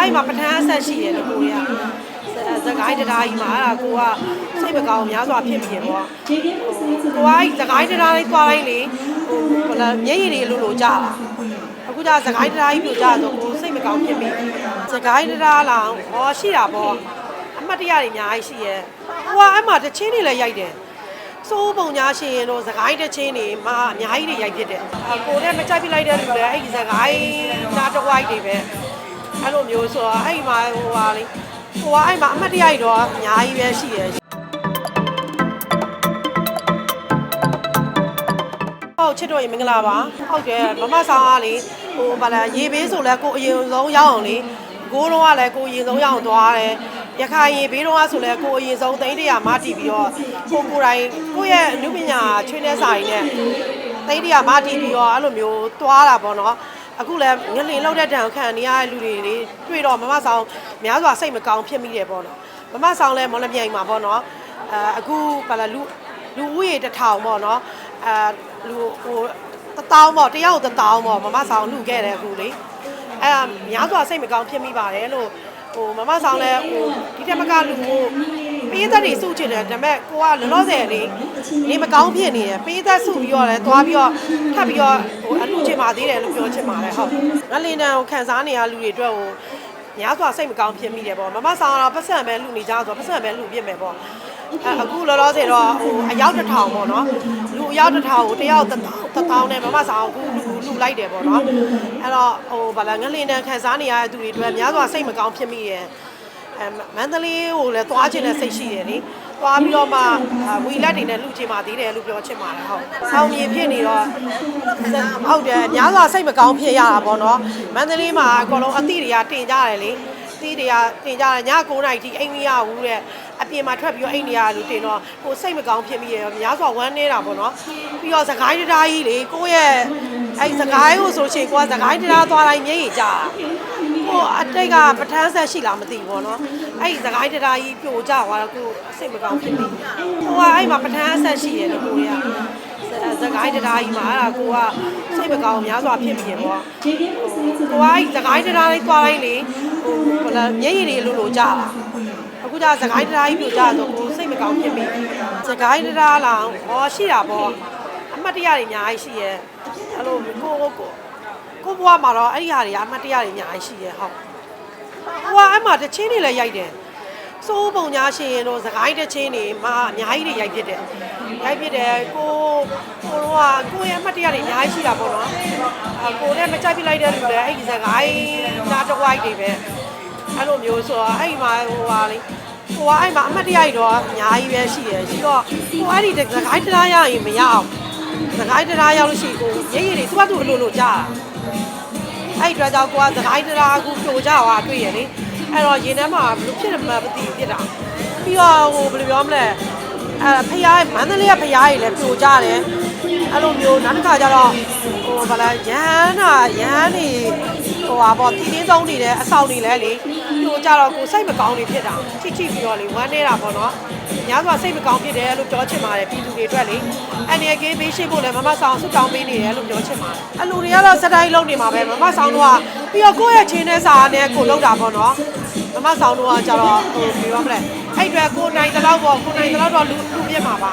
အဲ့မှာပထန်းအဆက်ရှိတယ်လို့ကိုရစကိုင်းတရားကြီးမှာအဲ့ဒါကိုကစိတ်မကောင်းများစွာဖြစ်မိတယ်ပေါ့ကိုကအဲ့စကိုင်းတရားလေးသွားလိုက်လေဟိုဘလာမျက်ရည်တွေလိုလိုကြတာအခုကျစကိုင်းတရားကြီးပြိုကြဆိုကိုစိတ်မကောင်းဖြစ်မိစကိုင်းတရားလောင်ဟောရှိတာပေါ့အမှတ်တရတွေအများကြီးရှိရဲ့ဟိုကအဲ့မှာတချင်းတွေလည်းရိုက်တယ်စိုးပုံညာရှင်ရင်တော့သခိုင်းတစ်ချင်းနေမှာအများကြီးတွေရိုက်ဖြစ်တယ်အကိုနဲ့မကြိုက်ပြလိုက်တဲ့လူလည်းအဲ့ဒီသခိုင်းနားတစ်ဝိုက်တွေပဲ အဲ့လိုမျိုးဆိုတော့အဲ့ဒီမှာဟိုဟာလေဟိုကအဲ့မှာအမှတ်တရကြီးတော့အများကြီးပဲရှိတယ်ဟုတ်ချစ်တော်ရေမင်္ဂလာပါဟုတ်တယ်မမဆောင်ကလေဟိုဘာလဲရေဘေးဆိုလဲကိုအရင်ဆုံးရောက်အောင်လေကိုတော့ကလည်းကိုအရင်ဆုံးရောက်အောင်သွားတယ်ရခိုင်ရေဘေးတော့ကဆိုလဲကိုအရင်ဆုံးသိန်းတရာမတီးပြီးတော့ကိုကိုယ်တိုင်ကိုယ့်ရဲ့အနုပညာချွေးနေစာရင်းနဲ့သိန်းတရာမတီးပြီးတော့အဲ့လိုမျိုးသွားတာပေါ့နော် အခုလည်းငလင်လောက်တဲ့တံခံနေရတဲ့လူတွေတွေတွေ့တော့မမဆောင်များစွာစိတ်မကောင်းဖြစ်မိတယ်ပေါ့နော်မမဆောင်လဲမော်လမြိုင်မှာပေါ့နော်အဲအခုဘာလဲလူလူဦးရေတစ်ထောင်ပေါ့နော်အဲလူဟိုတထောင်ပေါ့တယောက်တထောင်ပေါ့မမဆောင်လူခဲ့တယ်အခုလေအဲများစွာစိတ်မကောင်းဖြစ်မိပါတယ်လို့ဟိုမမဆောင်လဲဟိုဒီတက်မကလူကိုပေးသက်တွေစုချင်တယ်ဒါပေမဲ့ကိုကလောလောဆယ်လေးနေမကောင်းဖြစ်နေတယ်ပေးသက်စုပြီးတော့လဲသွားပြီးတော့ထပ်ပြီးတော့ဟို အလူချင်ပါသေးတယ်လို့ပြောချင်ပါတယ်ဟုတ်ငလင်းတန်ကိုခံစားနေရလူတွေအတွက်ဟိုများစွာစိတ်မကောင်းဖြစ်မိတယ်ပေါ့မမဆောင်ကတော့ပတ်စံပဲလူနေကြဆိုပတ်စံပဲလူပြစ်မယ်ပေါ့အဲအခုလောလောဆယ်တော့ဟိုအယောက်တစ်ထောင်ပေါ့နော်လူအယောက်တစ်ထောင်ကိုတယောက်တစ်ထောင်တစ်ထောင်နဲ့မမဆောင်အခုလူလူလိုက်တယ်ပေါ့နော်အဲ့တော့ဟိုဗလာငလင်းတန်ခံစားနေရတဲ့သူတွေအတွက်များစွာစိတ်မကောင်းဖြစ်မိတယ်အဲမန္တလေးကိုလည်းသွားခြင်းနဲ့စိတ်ရှိတယ်လေ သွားပြီးတော့မှဝီလက်တွေနဲ့လူချင်းပါသေးတယ်လို့ပြောချင်ပါတယ်ဟုတ်ဆောင်းမြေဖြစ်နေတော့ဟုတ်တယ်အများစွာစိတ်မကောင်းဖြစ်ရတာပေါ့နော်မန္တလေးမှာအကောင်လုံးအသည့်တွေကတင်ကြတယ်လေအသည့်တွေကတင်ကြတယ်ည9နာရီထိအိမ်မရဘူးတဲ့အပြင်မှာထွက်ပြီးတော့အိမ်နေရလူတင်တော့ကိုစိတ်မကောင်းဖြစ်မိရရောများစွာဝမ်းနေတာပေါ့နော်ပြီးတော့စကိုင်းတရားကြီးလေကိုယ့်ရဲ့အဲစကိုင်းကိုဆိုရှင်ကိုကစကိုင်းတရားသွားတိုင်းမျက်ရည်ကျတာ ဟိုအတိတ်ကပထန်းဆက်ရှိလားမသိဘူးပေါ့နော်အဲ့ဒီသခိုင်းတရားကြီးပြိုကျသွားတော့ကိုအစိတ်မကောင်းဖြစ်ပြီဟိုကအဲ့မှာပထန်းဆက်ရှိတယ်လို့ကိုရသခိုင်းတရားကြီးမှာအဲ့ဒါကိုကစိတ်မကောင်းများစွာဖြစ်ပြီပေါ့ကိုကအဲ့သခိုင်းတရားလေးသွားလိုက်လေဟိုဘလာမျက်ရည်တွေလိုလိုကျတာအခုကျသခိုင်းတရားကြီးပြိုကျတော့ကိုစိတ်မကောင်းဖြစ်ပြီသခိုင်းတရားလားဟောရှိတာပေါ့အမှတ်တရတွေအများကြီးရှိရဲ့အဲ့လိုကိုကို ကိုကိုဘွားမှာတော့အဲ့ဒီဟာတွေအမှတ်တရတွေအများကြီးရှိရဲ့ဟုတ်ဟိုကအဲ့မှာတချင်းတွေလည်းရိုက်တယ်စိုးပုံညာရှင်ရင်တော့သခိုင်းတချင်းတွေမှာအများကြီးတွေရိုက်ဖြစ်တယ်ရိုက်ဖြစ်တယ်ကိုကိုတော့ကကိုရဲ့အမှတ်တရတွေအများကြီးရှိတာပေါ့နော်အကိုနဲ့မကြိုက်ပြလိုက်တဲ့လူလည်းအဲ့ဒီသခိုင်းနားတစ်ဝိုက်တွေပဲအဲ့လိုမျိုးဆိုတော့အဲ့ဒီမှာဟိုဟာလေဟိုကအဲ့မှာအမှတ်တရတွေတော့အများကြီးပဲရှိတယ်ရှိတော့ဟိုအဲ့ဒီသခိုင်းတရားရရင်မရအောင်သခိုင်းတရားရောက်လို့ရှိရင်ကိုရည်ရည်တွေသူ့ဘာသူအလိုလိုကြားတာ အဲ့ဒီအတွက်ကြောင့်ကိုကသခိုင်းတရားအခုပြိုကြသွားတွေ့ရလေအဲ့တော့ရင်ထဲမှာဘလို့ဖြစ်တယ်မှမသိဘူးဖြစ်တာပြီးတော့ဟိုဘယ်လိုပြောမလဲအဲဖျားမန္တလေးကဖျားကြီးလည်းပြိုကြတယ်အဲ့လိုမျိုးနောက်တစ်ခါကျတော့ဟိုဗလာရဟန်းနာရဟန်းနေဟိုဟာပေါ့တီတင်းဆုံးနေတဲ့အဆောင်နေလဲလေ ပြိုကြတော့ကိုစိတ်မကောင်းနေဖြစ်တာချိချိပြီးတော့လေဝမ်းနေတာပေါ့နော်များစွာစိတ်မကောင်းဖြစ်တယ်လို့ပြောချင်ပါတယ်ပြည်သူတွေအတွက်လေအနေကေးပေးရှိဖို့လည်းမမဆောင်ဆွတောင်းပေးနေတယ်လို့ပြောချင်ပါတယ်အလူတွေကတော့စတိုင်းလုံးနေမှာပဲမမဆောင်တော့ပြီးတော့ကိုယ့်ရဲ့ချင်းနဲ့စာနဲ့ကိုလောက်တာပေါ့နော်မမဆောင်တော့ကကြတော့ဟိုပြောမလဲအဲ့အတွက်ကိုနိုင်တလောက်ပေါ့ကိုနိုင်တလောက်တော့လူလူပြစ်မှာပါ